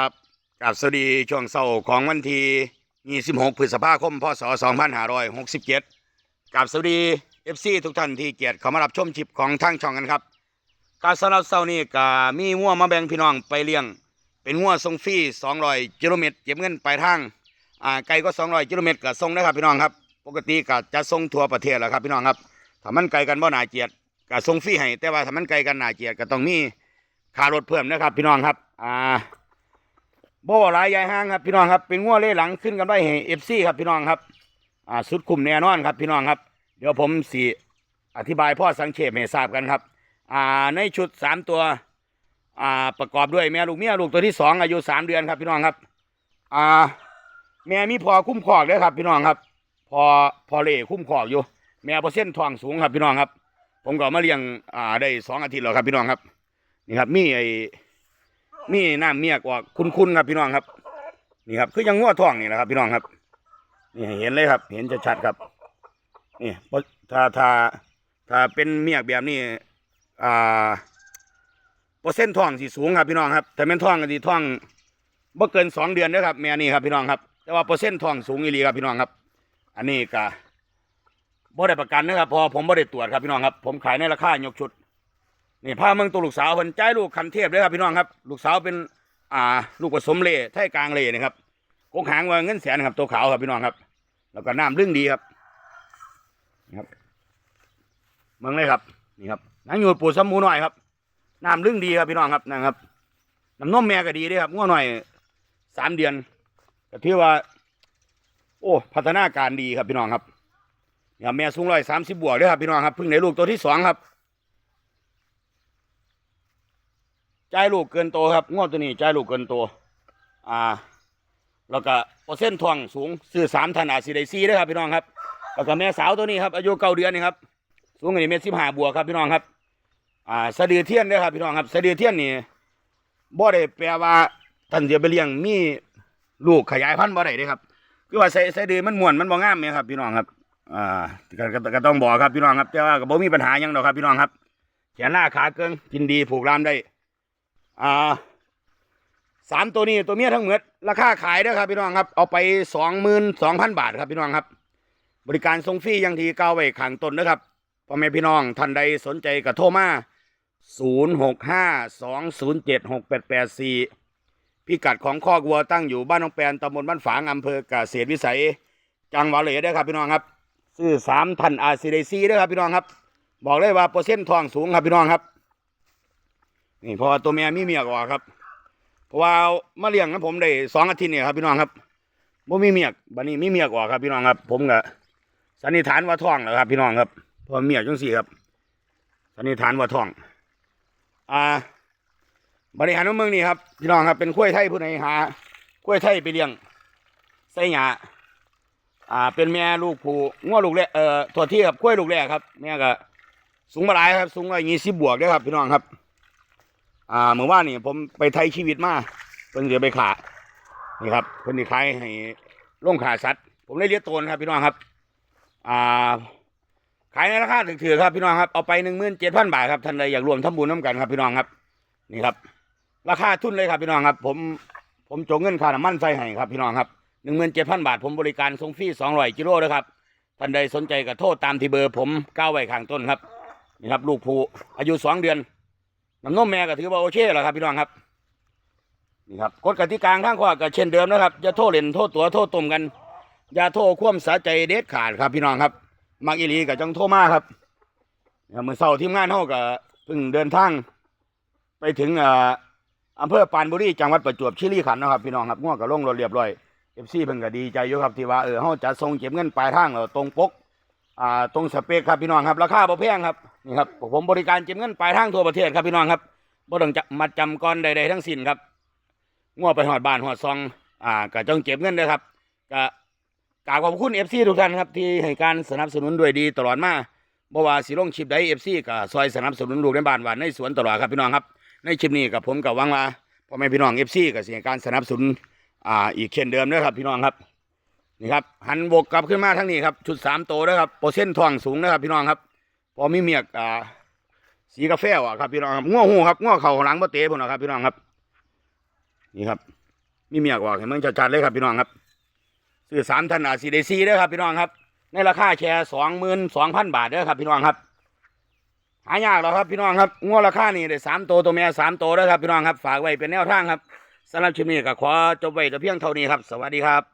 ครับกับสวัสดีช่วงเสาร์ของวันที่26พฤษภาคม พศ 2567กับสวัสดี FC ทุกท่านที่เกียรติเข้ามารับชมชิปของทางช่องกันครับการสำหรับเสาร์นี้ก็มีงัวมาแบ่งพี่น้องไปเลี้ยง เป็นงัวทรงฟรี200กิโลเมตรเก็บเงินปลายทางอ่าไกลก็ 200กิโลเมตรก็ส่งนะครับพี่น้องครับ ปกติก็จะส่งทั่วประเทศแหละครับพี่น้องครับถ้ามันไกลกันบ่น่าเกลียดก็ส่งฟรีให้แต่ว่าถ้ามันไกลกันหน่าเกลียดก็ต้องมีค่ารถเพิ่มนะครับพี่น้องครับอ่า บ่ว่าหลายยายห้างครับพี่น้องครับเป็นงัวเล่หลังขึ้นกันได้ให้เอฟซีครับพี่น้องครับอ่าสุดคุ้มแน่นอนครับพี่น้องครับ เดี๋ยวผมสีอธิบายพ่อสังเขปให้ทราบกันครับอ่าในชุดสามตัวอ่าประกอบด้วยแม่ลูกเมียลูกตัวที่สองอายุสามเดือนครับพี่น้องครับอ่าแม่มีพอคุ้มครองด้วยครับพี่น้องครับ พอพอเล่คุ้มครองอยู่ แม่เปอร์เซ็นต์ทองสูงครับพี่น้องครับ ผมก็มาเลี้ยงอ่าได้สองอาทิตย์แล้วครับพี่น้องครับนี่ครับมีไอ มีน้ำเมียกว่าคุ้นๆครับพี่น้องครับ นี่ครับ คือยังงัวท้องนี่นะครับ พี่น้องครับ นี่เห็นเลยครับ เห็นชัดๆครับ นี่ถ้าถ้าถ้าเป็นเมียกแบบนี้อ่าเปอร์เซ็นต์ท้องสิสูงครับพี่น้องครับแต่เป็นท้องก็สิท้องบ่เกินสองเดือนเด้อครับแม่นี่ครับพี่น้องครับ แต่ว่าเปอร์เซ็นต์ท้องสูงอีหลีครับพี่น้องครับ อันนี้ก็บ่ได้ประกันนะครับพอผมบ่ได้ตรวจครับพี่น้องครับ ผมขายในราคายกชุด นี่พาเมืองตัวลูกสาวเพิ่นจ่ายลูกคันเทพเลยครับพี่น้องครับ ลูกสาวเป็นอ่าลูกผสมเล่ไทยกลางเล่นี่ครับกกหางว่าเงินแสนครับตัวขาวครับพี่น้องครับ แล้วก็น้ำลึ่งดีครับนี่ครับเมืองเลยครับนี่ครับนังอยู่ปูสมหมูหน่อยครับน้ำลึ่งดีครับพี่น้องครับนะครับน้ำนมแม่ก็ดีด้วยครับง้อหน่อยสามเดือนก็ถือว่า โอ้พัฒนาการดีครับพี่น้องครับนี่ครับแม่สูงร้อยสามสิบบวกด้วยครับพี่น้องครับเพิ่งได้ลูกตัวที่สองครับ จ่ายลูกเกินโตครับงวดตัวนี้จ่ายลูกเกินโตอ่า แล้วก็เปอร์เซ็นต์ทองสูงซื้อสามทันาสิได้ซีด้วยครับพี่น้องครับ แล้วก็แม่สาวตัวนี้ครับอายุเก้าเดือนนี่ครับสูงอันนี้เมตรสิบห้าบวกครับพี่น้องครับ อ่าสะดือเทียนด้วยครับพี่น้องครับสะดือเทียนนี่บ่ได้แปลว่าท่านจะไปเลี้ยงมีลูกขยายพันธุ์บ่ได้เด้ครับคือว่าใส่สะดือมันม่วนมันบ่งามไหมครับพี่น้องครับอ่าก็ก็ก็ต้องบอกครับพี่น้องครับแต่ว่าก็บ่มีปัญหาหยังดอกครับพี่น้องครับแขนหน้าขาเกิงกินดีผูกรามได้ อ่าสามตัวนี้ตัวเมียทั้งหมดราคาขายเด้อครับพี่น้องครับ เอาไปสองหมื่นสองพันบาทครับพี่น้องครับ บริการส่งฟรีอยังทีเก้าไว้ขังต้นนะครับพ่อแม่พี่น้องท่านใดสนใจก็โทรมาศูนย์หกห้าสองศูนย์เจ็ดหกแปดแปดสี่พิกัดของคอกวัวตั้งอยู่บ้านน้องแปนตำบลบ้านฝางอำเภอกเกษตรวิสัย จังหวัดเลยเด้อครับพี่น้องครับซื้อสามทันอาซีเดซีเด้อครับพี่น้องครับ บอกเลยว่าเปอร์เซ็นต์ทองสูงครับพี่น้องครับ นี่เพอตัวแม่มีเมียกว่าครับ เพราะว่ามาเลี้ยงนะผมได้สองอาทิตย์เนี่ยครับพี่น้องครับบ่มีเมียกบัดนี้มีเมียกว่าครับพี่น้องครับ ผมก็สันนิษฐานว่าท้องแล้วครับ พี่น้องครับเพอเมียจังสี่ครับสันนิษฐานว่าท้อง อ่า บริหารของเมืองนี่ครับพี่น้องครับเป็นข้วยไทยผู้ใดหาข้วยไทยไปเลี้ยงไส้หยาอ่า เป็นแม่ลูกผู้ง้อลูกแรกเอ่อตัวที่ครับข้วยลูกแรกครับแม่ก็สูงมาหลายครับ สูงร้อยยี่สิบบวกเด้วยครับ พี่น้องครับ อ่าเมื่อวานนี่ผมไปไทยชีวิตมาเพิ่นเดี๋ยวไปขานี่ครับเพิ่นที่ขายให้ลงขาสัตว์ผมเลยเลี้ยงโตนครับพี่น้องครับ อ่า ขายในราคาถือๆครับพี่น้องครับเอาไปหนึ่งหมื่นเจ็ดพันบาทครับท่านใดอยากรวมทำบุญน้ำกันครับพี่น้องครับ นี่ครับ ราคาทุนเลยครับพี่น้องครับ ผมผมจงเงินค่าน้ำมันใส่ให้ครับพี่น้องครับหนึ่งหมื่นเจ็ดพันบาท ผมบริการส่งฟรีสองร้อยกิโลนะครับท่านใดสนใจก็โทษตามที่เบอร์ผมก้าวไว้ข้างต้นครับนี่ครับ ลูกผู้อายุสองเดือน น้ำนมแม่ก็ถือว่าโอเคแล้วครับพี่น้องครับนี่ครับกฎกติกาข้างข้อก็เช่นเดิมนะครับอย่าโทษเล่นโทษตัวโทษตุ่มกันอย่าโทษความสาใจเด็ดขาดครับพี่น้องครับมักอีหลีกับจังโทรมาครับเมื่อเช้าทีมงานเฮาก็เพิ่งเดินทางไปถึงอ่ออำเภอปานบุรีจังหวัดประจวบคีรีขันนะครับพี่น้องครับง่วงก็ลงรถเรียบร้อยเอฟซีเพิ่นก็ดีใจอยู่ครับที่ว่าเออเฮาจะส่งเก็บเงินปลายทางแล้วตรงปกอ่าตรงสเปคครับพี่น้องครับราคาบ่แพงครับ นี่ครับผมบริการเก็บเงินปลายทางทั่วประเทศครับพี่น้องครับบ่ต้องจะมาจำก้อนใดๆทั้งสิ้นครับงัวไปหอดบ้านหอดซอง อ่าก็ต้องเก็บเงินนะครับก็กราบขอบคุณเอฟซีทุกท่านครับที่ให้การสนับสนุนด้วยดีตลอดมาบ่ว่าสิลงชิปใดเอฟซีก็ซอยสนับสนุนลูกในบ้านว่าในสวนตลอดครับพี่น้องครับ ในชิปนี้กับผมกับวังว่าพ่อแม่พี่น้องเอฟซีก็สิให้การสนับสนุนอ่าอีกเช่นเดิมนะครับ พี่น้องครับนี่ครับหันบกกลับขึ้นมาทั้งนี้ครับชุดสามโตนะครับเปอร์เซ็นต์ทองสูงนะครับพี่น้องครับ พอมีเมียกอ่าสีกาแฟอะครับพี่น้องครับง้อหูครับง้อเข่าหลังบ่เตะพุ่นะครับพี่น้องครับ นี่ครับ มีเมียกว่าให้เมืองจัดๆเลยครับพี่น้องครับซื้อสามท่านอาซีเดซีเด้อครับพี่น้องครับ ในราคาแค่สองหมื่นสองพันบาทเด้อครับพี่น้องครับหายากแล้วครับพี่น้องครับงวดราคานี่ได้สามตัวตัวแม่สามตัวแล้วครับพี่น้องครับ ฝากไว้เป็นแนวทางครับสำหรับชิมนี้ก็ขอจบไว้แต่เพียงเท่านี้ครับ สวัสดีครับ